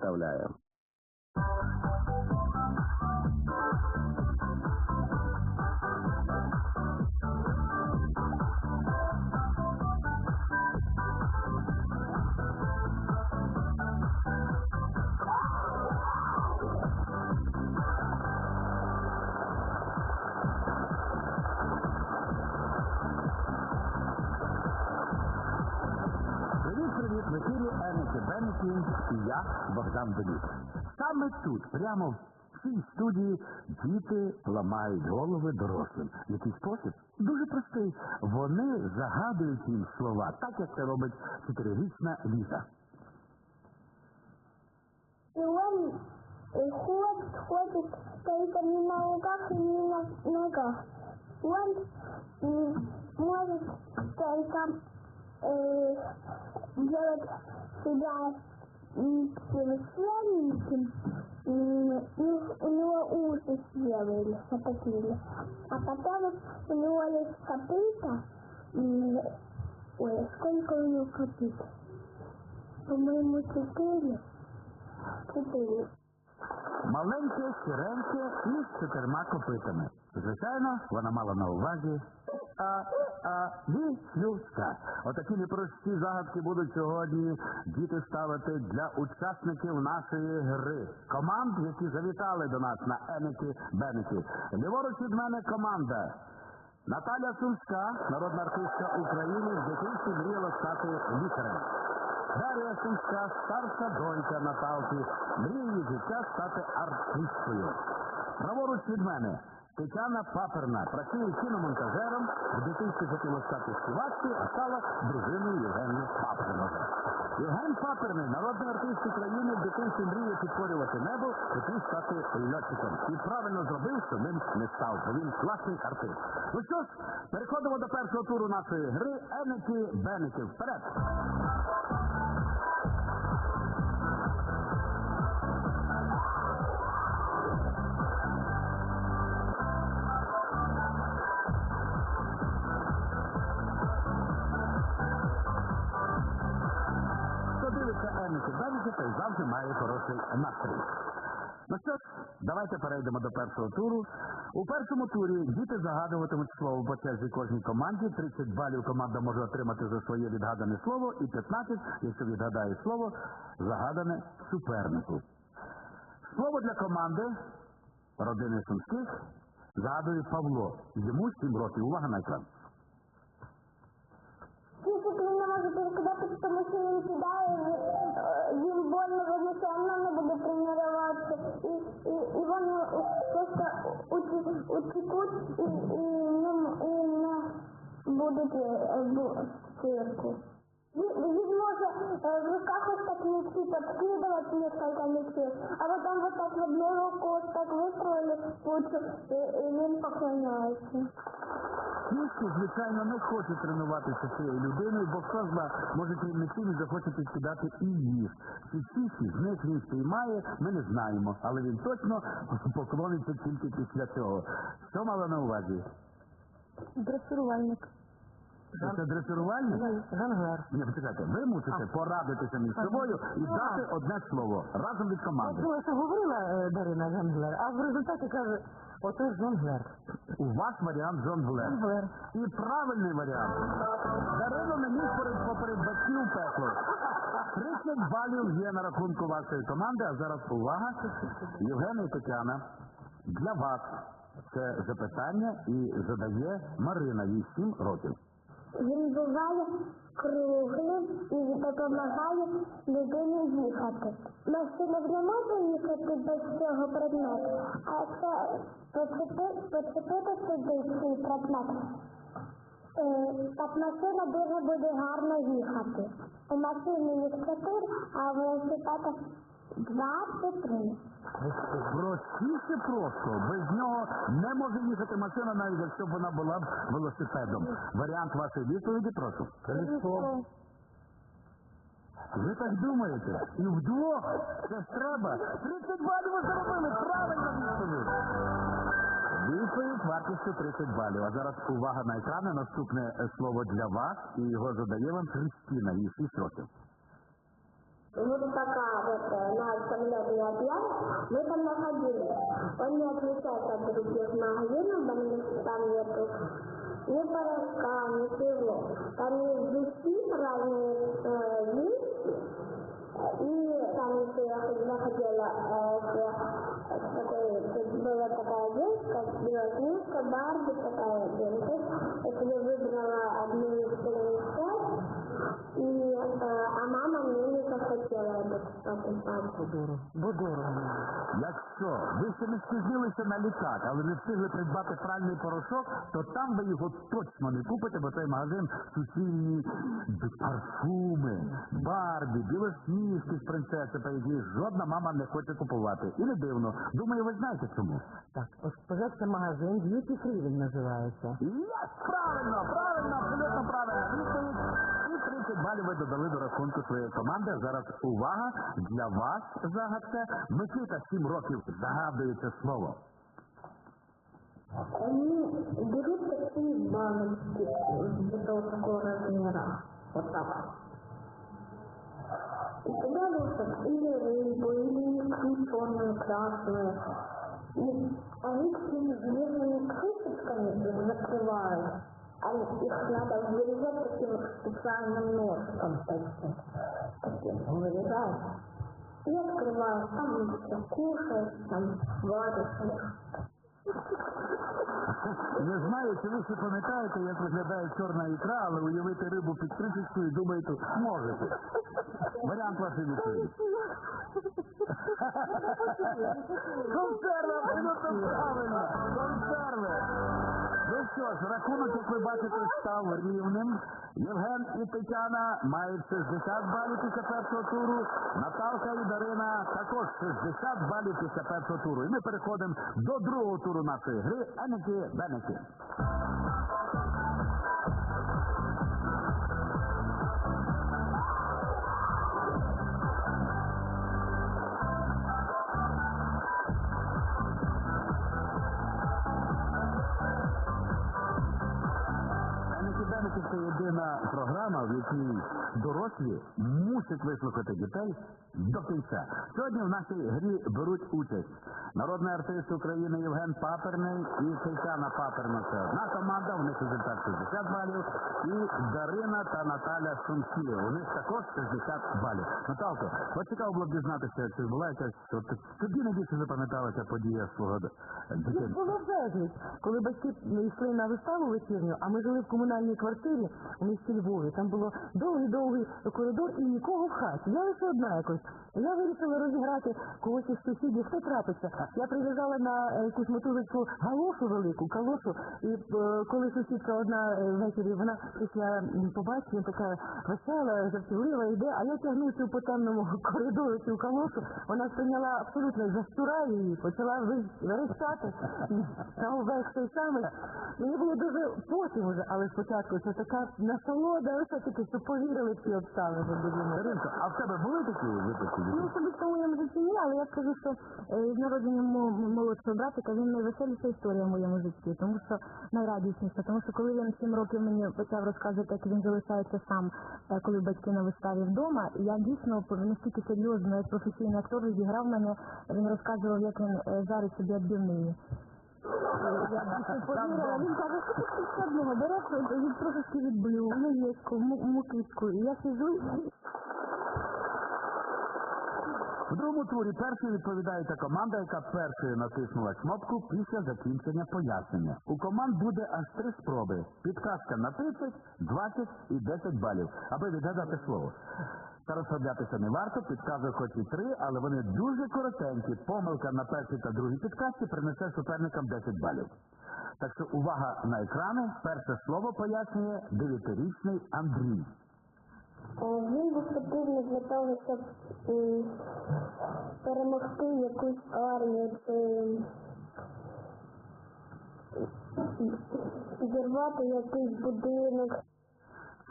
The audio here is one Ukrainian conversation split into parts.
Пілот Саме тут, прямо в цій студії, діти ламають голови дорослим. Який спосіб? Дуже простий. Вони загадують їм слова, так як це робить чотирирічна Ліза. И он э, ходит, ходит, только не на руках и не на ногах. Он м, может только э, делать себя м, совершеннейшим, м, и у него уши сделали, запотели. А потом у него есть копыта, м, ой, сколько у него копыт? По-моему, четыре. Четыре. Маленьке, сіреньке і з чотирма копитами. Звичайно, вона мала на увазі а, а, віслюка. Отакі непрості загадки будуть сьогодні діти ставити для учасників нашої гри. Команд, які завітали до нас на Еники Бенеки. Ліворуч від мене команда. Наталя Сумська, народна артистка України, в дитинстві мріяла стати лікарем. Дар'я Сумська, старша донька Наталки, мріє життя стати артисткою. Праворуч від мене Тетяна Паперна працює кіномонтажером, в дитинстві хотіла стати співачкою, а стала дружиною Євгенії Паперного. Євген Паперний, народний артист України, в дитинстві мріє підкорювати небо, хотів стати льотчиком. І правильно зробив, що ним не став, бо він класний артист. Ну що ж, переходимо до першого туру нашої гри Еники Беники. Вперед! Беники, той завжди має хороший настрій. Ну що ж, давайте перейдемо до першого туру. У першому турі діти загадуватимуть слово по черзі кожній команді. 30 балів команда може отримати за своє відгадане слово і 15, якщо відгадає слово, загадане супернику. Слово для команди родини Сумських загадує Павло. Йому 7 років. Увага на екран. Может перекидати, потому что він кидає, вони просто утікуть і, і, м- і не будуть е, цирку. Він може е, в руках ось так мячи подкидывать несколько мячей, а потом вот так в одну руку ось так выстроили лучше, и, він поклоняється. Кішки, звичайно, не хочуть тренуватися цією людиною, бо хто зна, може крім захоче підкидати і їх. Чи кішки, з них він спіймає, ми не знаємо, але він точно поклониться тільки після цього. Що мала на увазі? Дресирувальник. Що це дресирувальник? Ганглер. Ні, почекайте, ви мусите порадитися між собою і дати одне слово разом від команди. Ну, що говорила е, Дарина Ганглер, а в результаті каже, ото жонглер. У вас варіант жонглер. Жонглер. І правильний варіант. Дарина міг перед поперед батьків пекло. 30 балів є на рахунку вашої команди, а зараз увага. Євгена і Тетяна, для вас це запитання і задає Марина, їй 7 років. Він буває круглим і допомагає людині їхати. Машина не може їхати без цього предмету, а поцепи- поцепити туди цей предмет, е, так машина дуже буде гарно їхати. У машини їх чотири, а у велосипеда двадцять три. Простіше просто. Без нього не може їхати машина, навіть якщо б вона була б велосипедом. Варіант вашої відповіді, прошу. Ви так думаєте? І вдвох це ж треба. 30 балів ви заробили. Правильно відповідь. Відповідь вартістю 30 балів. А зараз увага на екрани. Наступне е, слово для вас. І його задає вам Христина, їй 6 років Вот вот такая вот э, на самолете я мы там находились. Он не отличается от других магазинов, потому что там нету ни порошка, ничего. Там есть жуки, разные э, вещи, и там еще я ходила, находила э, с, с такой, тут была такая девушка, белоснежка, Барби такая девушка. Я себе выбрала одну из трех и, э, а мама мне не захотела это покупать. Будору, будору. Якщо ви ще не спізнилися на літак, але не встигли придбати пральний порошок, то там ви його точно не купите, бо той магазин суцільні парфуми, барбі, білосніжки з принцеси, та які жодна мама не хоче купувати. І не дивно. Думаю, ви знаєте чому. Так, ось спожився магазин, Beauty Free називається. Є, правильно, правильно, балів ви додали до рахунку своєї команди. Зараз увага для вас загадка. Микита 7 років загадує це слово. Они берут такие баночки вот вот такого размера, вот так. И туда ложат или рыбу, или икру черную, красную. И они такими железными крышечками закрывают. А их надо вырезать таким специальным ножиком таким. Таким вырезают. И открывают. Там все кушают, там варят. Не знаю, чи ви ще пам'ятаєте, як виглядає чорна ікра, але уявити рибу під кришечкою, думаєте, можете. Варіант вашої відповіді. Консерви, абсолютно правильно. Консерви. Ну що ж, рахунок, як ви бачите, став рівним. Євген і Тетяна мають 60 балів після першого туру. Наталка і Дарина також 60 балів після першого туру. І ми переходимо до другого туру нашої гри Енекі Бенекі. Бенекі програма, в якій дорослі мусять вислухати дітей до кінця. Сьогодні в нашій грі беруть участь народний артист України Євген Паперний і Тетяна Паперна. Це одна команда, у них результат 60 балів. І Дарина та Наталя Сумські. У них також 60 балів. Наталко, от цікаво було б дізнатися, чи була якась от, тобі найбільше запам'яталася подія свого дитинства. було безліч. Коли батьки йшли на виставу вечірню, а ми жили в комунальній квартирі у місті Львові. Там було довгий-довгий коридор і нікого в хаті. Я лише одна якось. Я вирішила розіграти когось із сусідів, хто трапиться. Я прив'язала на е, якусь мотузочку галошу велику, калошу, і е, коли сусідка одна е, ввечері, вона після побачення така весела, жартівлива йде, а я тягну цю по темному коридору цю калошу, вона сприйняла абсолютно за щура її, почала ви- верещати на увесь той самий. Мені було дуже потім уже, але спочатку це така насолода, все-таки, що повірили в ці обставини. Даринко, а в тебе були такі випадки? Ну, особисто в моєму житті ні, але я скажу, що е, з народженням мого молодшого братика він найвеселіша історія в моєму житті, тому що найрадісніша, тому що коли він 7 років мені почав розказувати, як він залишається сам, е, коли батьки на виставі вдома, я дійсно настільки серйозно, як професійний актор зіграв мене, він розказував, як він е, жарить собі відбивнині. Він каже, що ти складного береш від трошечки мукичку, і я сижу В другому турі першою відповідає та команда, яка першою натиснула кнопку після закінчення пояснення. У команд буде аж три спроби. Підказка на 30, 20 і 10 балів, аби відгадати слово. Та розслаблятися не варто, підказує хоч і три, але вони дуже коротенькі. Помилка на першій та другій підказці принесе суперникам 10 балів. Так що увага на екрани. Перше слово пояснює дев'ятирічний Андрій. Він був потрібний для того, щоб перемогти якусь армію чи зірвати якийсь будинок.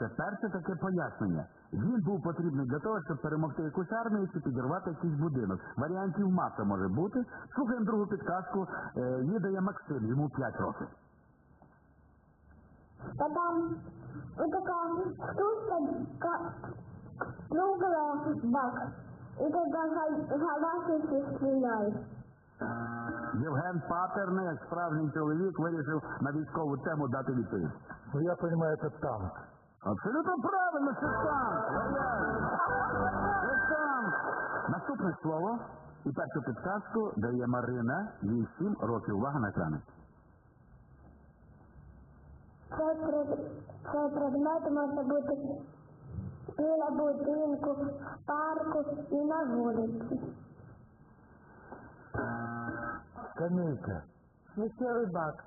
Це перше таке пояснення. Він був потрібний для того, щоб перемогти якусь армію чи підірвати якийсь будинок. Варіантів маса може бути. Слухаємо другу підказку. Е, Її дає Максим, йому 5 років. Потом вот такая штучка ка- круглая бак. и тогда га- галактики стреляют. Євген Патерний, як справжній чоловік, вирішив на військову тему дати відповідь. Ну, я понимаю, это танк. Абсолютно правильно. Це танк. Наступне слово і першу підказку дає Марина, їй 7 років. Увага на екрани. Цей, пред... цей предмет може бути біля будинку, в парку і на вулиці. Скамейка. Сміттєвий бак.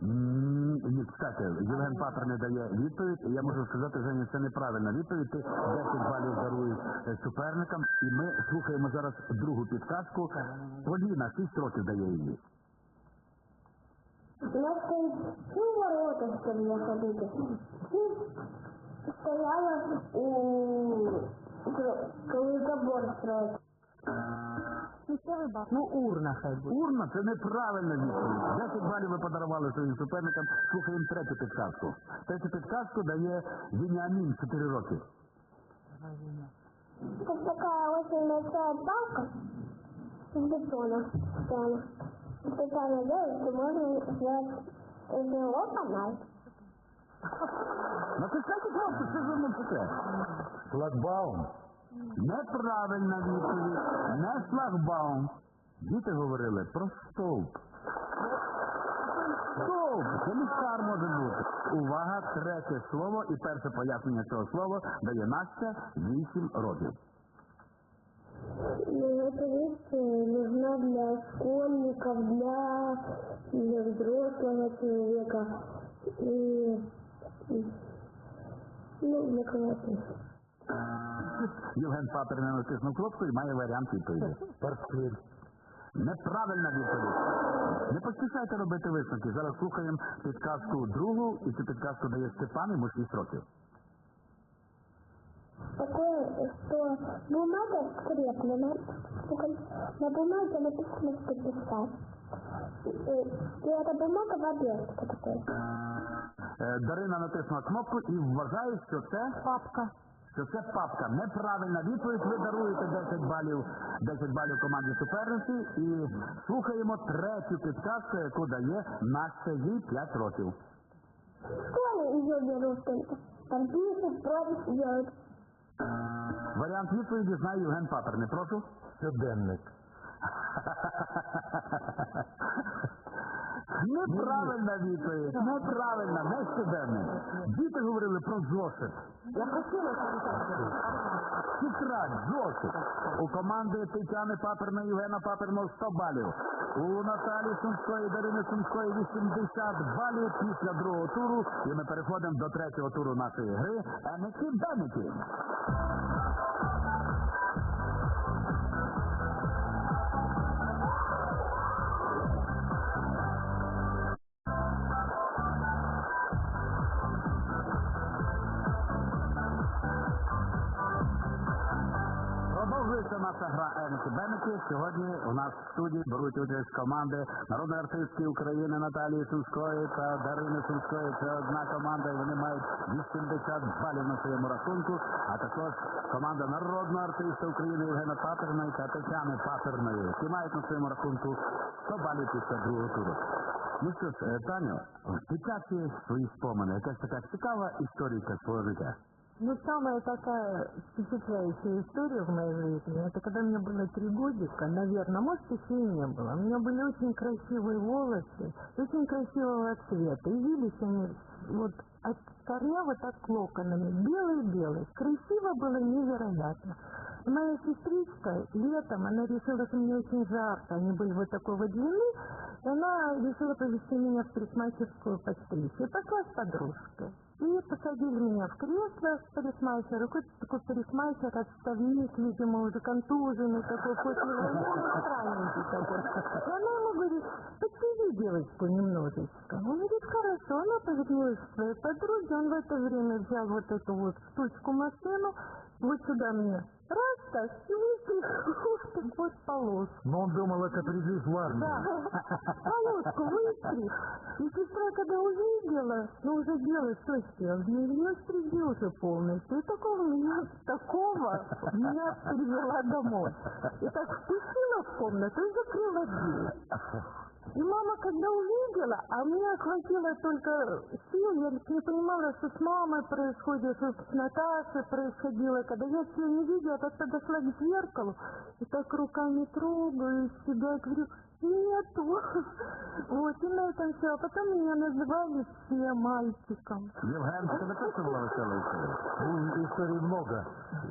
Ні, кстати, Євген Патер не дає відповідь. Я можу сказати, Женя, це неправильна відповідь. Ти 10 балів даруєш е, суперникам, і ми слухаємо зараз другу підказку. Поліна 6 років дає її. У всі ворота, я ходити. Всі стояли у коли забор строїть. Сміттєвий бак. Ну, урна хай буде. Урна це неправильна відповідь. 10 балів ви подарували своїм суперникам. Слухаємо третю підказку. Третю підказку дає Вініамін 4 роки. Це така очень большая балка з бетона. Прямо. Специально делают, что можно сделать из него фонарь. Натискайте кнопку, що ж ви мовчите? Шлагбаум. Неправильна відповідь. Не шлагбаум. Діти говорили про стовп. Стовп. Це ліхтар може бути. Увага, третє слово і перше пояснення цього слова дає Настя 8 років. Ну, вещь э, нужна для школьников, для, для взрослого человека и, и ну, для кого-то. Євген Патер не натиснув кнопку і має варіант відповіді. Портфель. Неправильна відповідь. Не поспішайте робити висновки. Зараз слухаємо підказку другу, і цю підказку дає Степан, йому 6 років. Такое, что бумага скреплена, на бумаге написано, что писать. И, и эта бумага в обертке такой. Е, Дарина натиснула кнопку і вважає, що це Папка. Що це папка. Неправильна відповідь. Ви даруєте 10 балів, 10 балів команді суперниці і слухаємо третю підказку, яку дає Настя їй 5 років. В берут только. Там пишут, пропись делают. Варіант відповіді знає Євген Патер. Не прошу. Щоденник. Неправильна відповідь. Неправильна, не щоденник. Діти говорили про зошит. Я хотіла сказати. Тетрадь, зошит. У команди Тетяни Паперної, Євгена Паперного 100 балів. У Наталі Сумської, Дарини Сумської 80 балів після другого туру. І ми переходимо до третього туру нашої гри. Еміки Бенекі. Наша гра Еники Бенеки. Сьогодні у нас в студії беруть участь команди народної артистки України Наталії Сумської та Дарини Сумської. Це одна команда, і вони мають 80 балів на своєму рахунку. А також команда народного артиста України Євгена Патерної та Тетяни Патерної, які мають на своєму рахунку 100 балів після другого туру. Ну що ж, е, Таню, дитячі свої спомини, якась така цікава історія свого життя. Ну, самая такая впечатляющая история в моей жизни, это когда мне было три годика, наверное, может, еще и не было. У меня были очень красивые волосы, очень красивого цвета. И вились они вот от корня вот так локонами, белые-белые. Красиво было невероятно. Моя сестричка летом, она решила, что мне очень жарко, они были вот такой вот длины, и она решила повести меня в парикмахерскую подстричь. И пошла с подружкой. И посадили меня в кресло с парикмахера. Какой-то такой парикмахер, отставник, видимо, уже контуженный такой, после войны, странненький такой. И она ему говорит, подсиди девочку немножечко. Он говорит, хорошо. Она повернулась к своей подруге, он в это время взял вот эту вот штучку машину, вот сюда мне раз так, и выстрелил вот хоть полоску. Но он думал, это призвез в армию. Да, полоску выстриг. И сестра, когда увидела, ну уже дело что сделал, ее стриги уже полностью. И такого меня, такого меня привела домой. И так впустила в комнату и закрыла дверь. И мама, когда увидела, а мне хватило только сил, я не понимала, что с мамой происходит, что с Наташей происходило. Когда я все не видела, так подошла к зеркалу и так руками трогаю себя, говорю, нету. Вот, и на этом все. А потом меня называли все мальчиком. Євген, це не те, що була весела історія. Ну, историй много.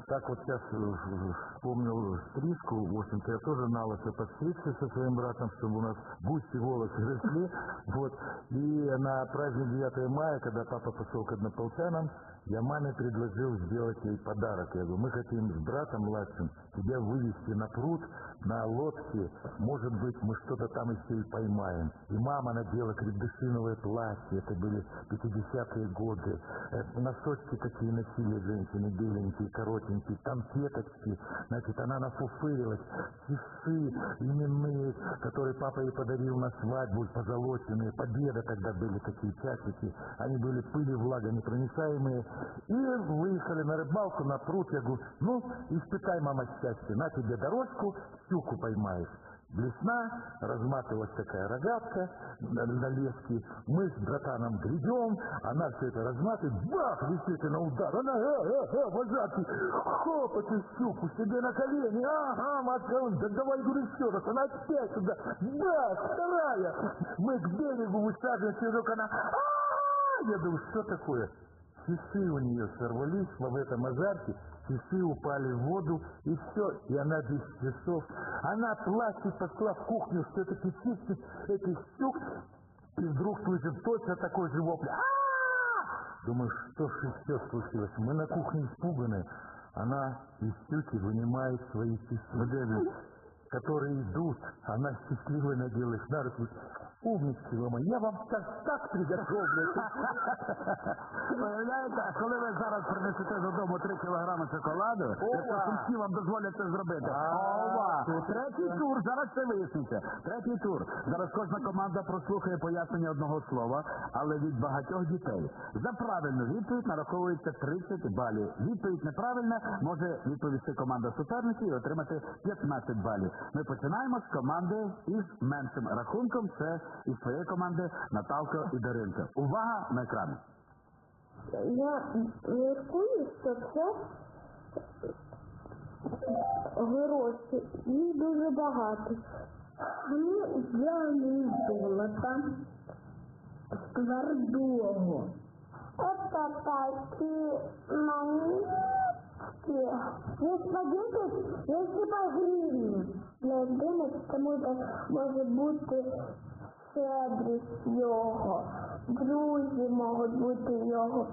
Так вот сейчас э, вспомнил стрижку. В общем-то, я тоже на лысо подстригся со своим братом, чтобы у нас густи волосы росли. Вот. И на праздник 9 мая, когда папа пошел к однополчанам, я маме предложил сделать ей подарок. Я говорю, мы хотим с братом младшим тебя вывести на пруд, на лодке. Может быть, мы что-то там еще и поймаем. И мама надела крепдышиновое платье. Это были 50-е годы. Э, Носочки такие носили женщины, беленькие, коротенькие. Там сеточки. Значит, она нафуфырилась. Часы именные, которые папа ей подарил на свадьбу, позолоченные. Победа тогда были такие часики. Они были пыли, влага, непроницаемые. И выехали на рыбалку, на пруд. Я говорю, ну, испытай, мама, счастье. На тебе дорожку, щуку поймаешь. Блесна, разматывалась такая рогатка на, леске. Мы с братаном гребем, она все это разматывает, бах, висит на удар. Она, э, э, э, вожатый, хоп, эту щуку себе на колени. Ага, матка, да давай, говорю, еще раз. Она опять туда, бах, вторая. Мы к берегу высаживаемся, и вдруг она, «А-а-а!» я думаю, что такое? Часы у нее сорвались в этом азарте, часы упали в воду, и все, и она без часов. Она плачет, пошла в кухню, это чистит этих щук, и вдруг слышит точно такой же вопль. Думаю, что ж еще случилось? Мы на кухне испуганы. Она из щуки вынимает свои часы, которые идут. Она счастливой наделает на руку. Умнички вы мои, я вам так, так приготовлю. Уявляєте, коли ви зараз принесете додому 3 кілограми шоколаду, якщо сумці вам дозволять це зробити. Ова! Третій тур, зараз це виясниться. Третій тур. Зараз кожна команда прослухає пояснення одного слова, але від багатьох дітей. За правильну відповідь нараховується 30 балів. Відповідь неправильна може відповісти команда суперників і отримати 15 балів. Ми починаємо з команди із меншим рахунком. Це із своєї команди Наталка і Даринка. Увага на екран. Я міркую, що це гроші. Їх дуже багато. Вони зелені золота твердого. Это такие монетки. Есть по 10, есть и по гривне. Для 11 тому це може бути щедрість його, друзі можуть бути його.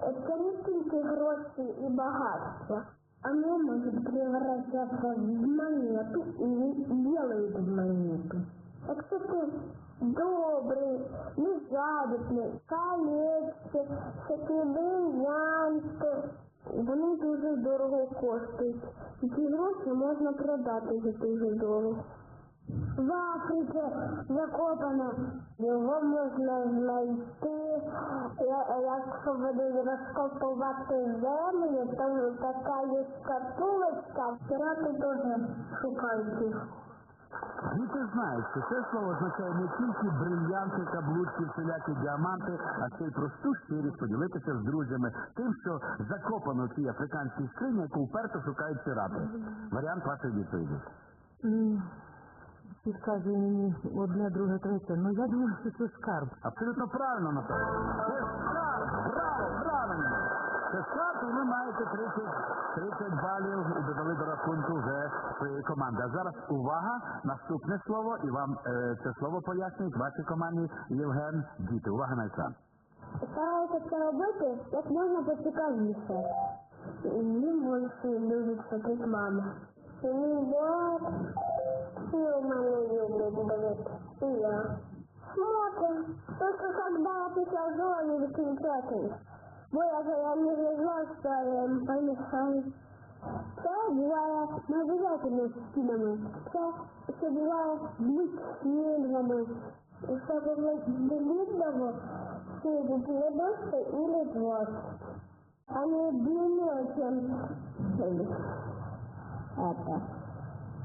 Це не тільки гроші і багатство. Оно может превращаться в монету и делают в монету. Так что ты добрый, незадутний, колечки, бриллианти. Вони дуже дорого коштують. І ці гроші можна продати за дуже дорого. В Африці закопане, його можна знайти. Якщо будуть розкопувати землю, то така є шкатулочка, пірати теж шукають їх. Діти знають, що це слово означає не тільки брильянти, каблучки, всілякі діаманти, а ще й просту щирість поділитися з друзями тим, що закопано в цій африканській скрині, яку вперто шукають пірати. Варіант вашої відповіді. Підказує мені одне, друге, третє. Ну я думаю, що це скарб. Абсолютно правильно, Наталя. Це скарб! Браво! Правильно! Це скарб, і ви маєте 30, 30 балів і додали до рахунку вже своєї команди. А зараз увага, наступне слово, і вам е, це слово пояснюють вашій команді Євген Діти. Увага на екран. Стараюся це робити як можна поцікавіше. Їм більше любить ходити мама. І і у мене люблять дивитися. І я. Смотрим. Только когда я після зони выключатель. Бо я, я не везла, що я. Це буває не стінами. Це ще буває блискільними. І це буває длинного, через 90 или 20. Они длиннее, чем это.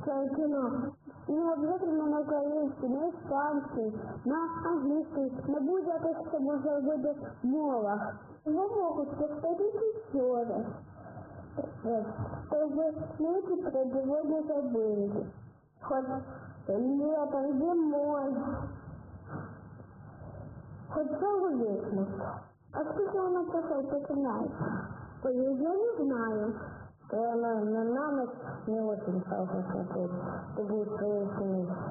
Чем кино Не обязательно на украинский, на испанский, на английский, на будь-яких що може бути мовах. Його можуть повторити ще раз. Э, Чтобы люди про него не забыли. Хоть летом, зимой. Хоть целую вечность. А сколько она часов начинается? То я не знаю. То она на, на ночь не очень хорошо смотреть. Ты будешь своей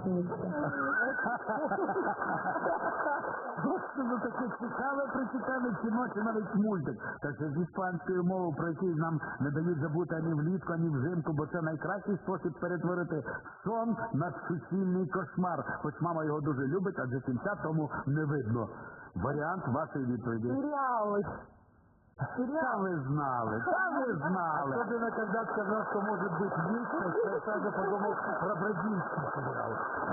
сниться. Господи, таке цікаве, прицікаве кіно, чи навіть мультик. Та ще з іспанською мовою, про який нам не дають забути ані влітку, ані взимку, бо це найкращий спосіб перетворити сон на суцільний кошмар. Хоч мама його дуже любить, адже кінця тому не видно. Варіант вашої відповіді. Терялась. Та ви знали, та ви знали. Особенно, когда сказал, что может быть вечность, я сразу подумал про бразильский сериал.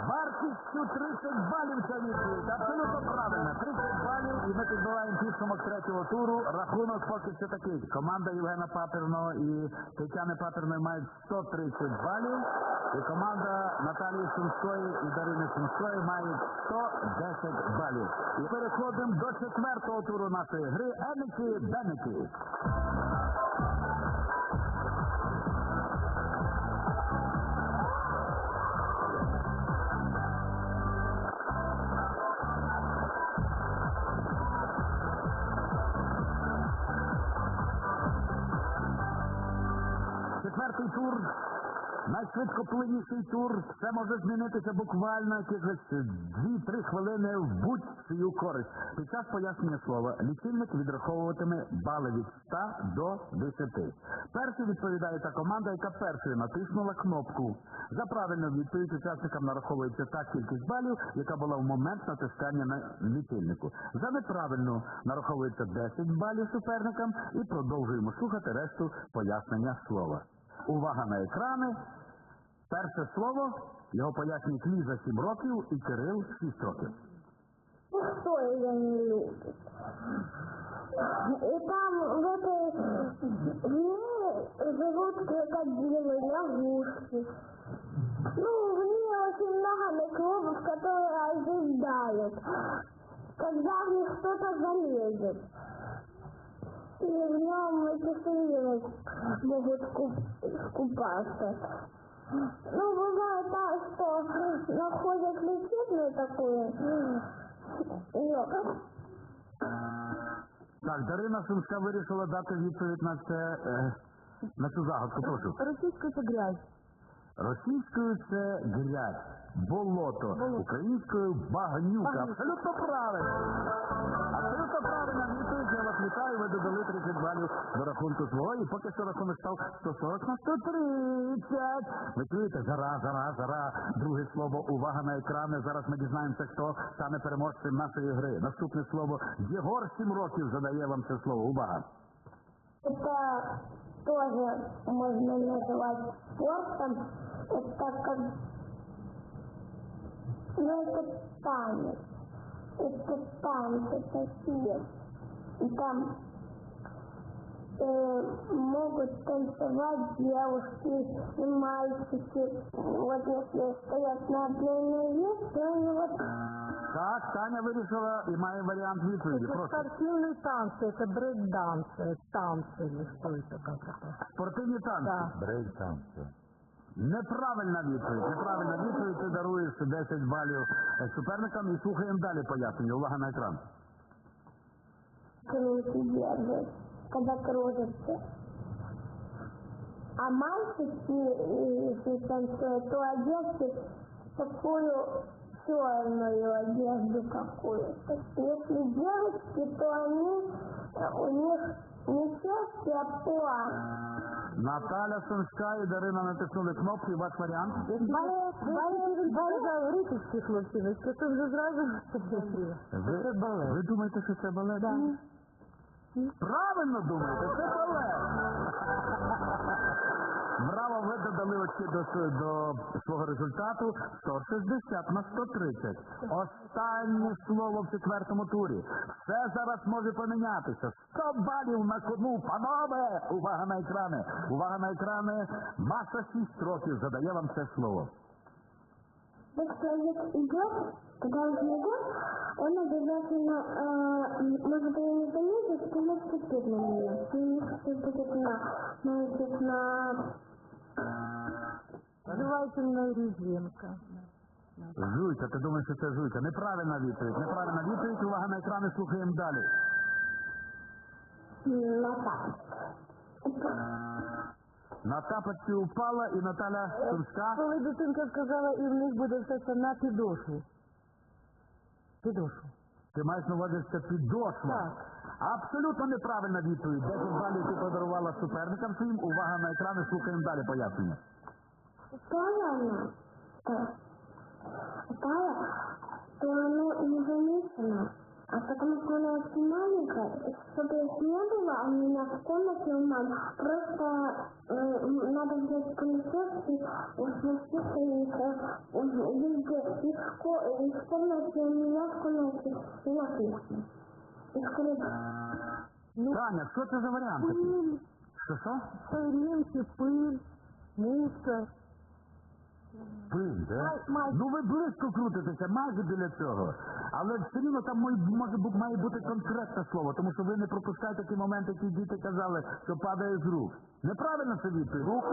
Вартістю 30 балів відповідь. Абсолютно правильно. 30 балів. І ми підбиваємо підсумок третього туру. Рахунок поки що такий. Команда Євгена Паперного і Тетяни Паперної мають 130 балів. І команда Наталії Сумської і Дарини Сумської мають 110 балів. І переходимо до четвертого туру нашої гри Еники Беники. Четвертий тур. Найшвидкоплинніший тур. Це може змінитися буквально якихось 2-3 хвилини в будь-чию користь. Під час пояснення слова лічильник відраховуватиме бали від 100 до 10. Першою відповідає та команда, яка першою натиснула кнопку. За правильну відповідь учасникам нараховується та кількість балів, яка була в момент натискання на лічильнику. За неправильну нараховується 10 балів суперникам і продовжуємо слухати решту пояснення слова. Увага на екрани. Перше слово його пояснюють Ліза 7 років і Кирил 6 років. Никто ее не любит. И там в этой в ней живут крокодилы, лягушки. Ну, в ней очень много микробов, которые ожидают, когда в них кто-то залезет. И в нем свиньи могут куп- купаться. Ну, бывает так, что находят лечебную такую, Так, Дарина Сумська вирішила дати відповідь на це е, на цю загадку. Прошу. Російською це грязь. Російською це грязь, болото, українською багнюка. Багнюка. Абсолютно правильно. Абсолютно вітаю. Ви додали 30 балів до рахунку свого. І поки що рахунок став 140 на 130. Ви чуєте? Жара, жара, жара. Друге слово. Увага на екрани. Зараз ми дізнаємося, хто стане переможцем нашої гри. Наступне слово. Єгор 7 років задає вам це слово. Увага. Это тоже можно называть спортом. Это как... Ну, это танец. Это танцы такие. И там э, могут танцевать девушки и мальчики. Вот если стоят на одной ноге, то они вот Так, Таня вирішила і має варіант відповіді. Это Прошу. спортивные танцы, это брейк-данс, э, танцы, или что это как это? Спортивні танці. Да. Брейк-танцы. Неправильна відповідь. Неправильна відповідь. Ти даруєш 10 балів е, суперникам і слухаємо далі пояснення. Увага на екран. руки держат, когда кружатся. А мальчики, э, если танцуют, то одеты в такую черную одежду какую-то. Если девочки, то они, э, у них не шерсть, а плащ. Наталя Сумська і Дарина натиснули кнопку. І ваш варіант. Балет, балет, балет. Ритовські хлопчиночки, то вже зразу Ви, Це балет. ви думаєте, що це балет? Да. Правильно думаєте, це балет. Браво, ви додали очки до, с- до свого результату 160 на 130. Останнє слово в четвертому турі. Все зараз може помінятися. 100 балів на кону. Панове! Увага на екрани! Увага на екрани! Маша 6 років задає вам це слово. Как человек идет, когда он идет, он обязательно, э, может его не заметить, и наступит на нее. И будет на, может, на Жевательная резинка. Жуйка, ти думаєш, що це жуйка? Неправильна відповідь. Неправильна відповідь. Увага на екрани, слухаємо далі. так. На тапочці упала і Наталя Сумська. Коли дитинка сказала, і в них буде все це на підошву. Підошву. Ти маєш на увазі, що підошва. Так. Абсолютно неправильна відповідь. 10 балів ти подарувала суперникам своїм. Увага на екрани, слухаємо далі пояснення. Стала она, то, стала, то оно не замечено. А потому что она очень маленькая, чтобы их не было, а у меня в комнате у мам, просто э, м, надо взять пылесос и сместиться их э, везде, и в, ко- и в комнате у меня в комнате, и на кухне. И в коридоре. Таня, що це за варіант такий? Пиль, Що що? соринки, пиль, мусор. Пиль, да? Май- май- Ну ви близько крутитеся, майже біля цього. Але все рівно там має, може, бу- має бути конкретне слово, тому що ви не пропускаєте ті моменти, які діти казали, що падає з рук. Неправильно це відповідь. Рук.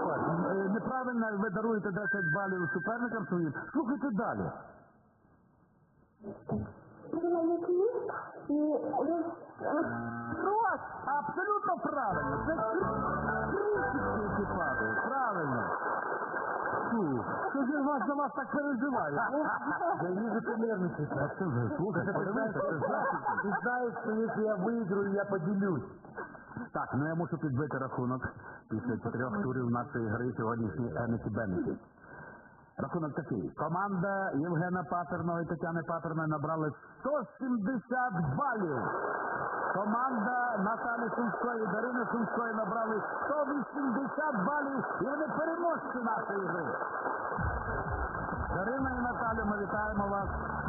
Е, Неправильно ви даруєте 10 балів суперникам своїм. Слухайте далі. Э, Рот! Абсолютно правильно. Це критики, які падають. Правильно. Фу, що ж я вас за вас так переживаю? Я вижу, ты нервничаешь. А що ви? Слухайте, подивіться, це захід. Ты знаешь, что если я выиграю, я поделюсь. Так, ну я мушу підбити рахунок після чотирьох турів нашої гри сьогоднішній Енесі Бенесі. Рахунок такий. Команда Євгена Патерного і Тетяни Патерної набрали 170 балів. Команда Наталі Сумської Дарини Сумської набрали 180 балів і вони переможці нашої гри. Дарина і Наталю, ми вітаємо вас.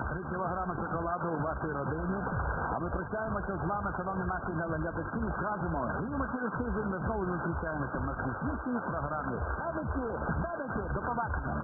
Три кілограми шоколаду у вашій родині. А ми прощаємося з вами, шановні наші глядачі, і скажемо, і через тиждень ми знову зустрічаємося в нашій світлій програмі. Бабики, бабики, до побачення!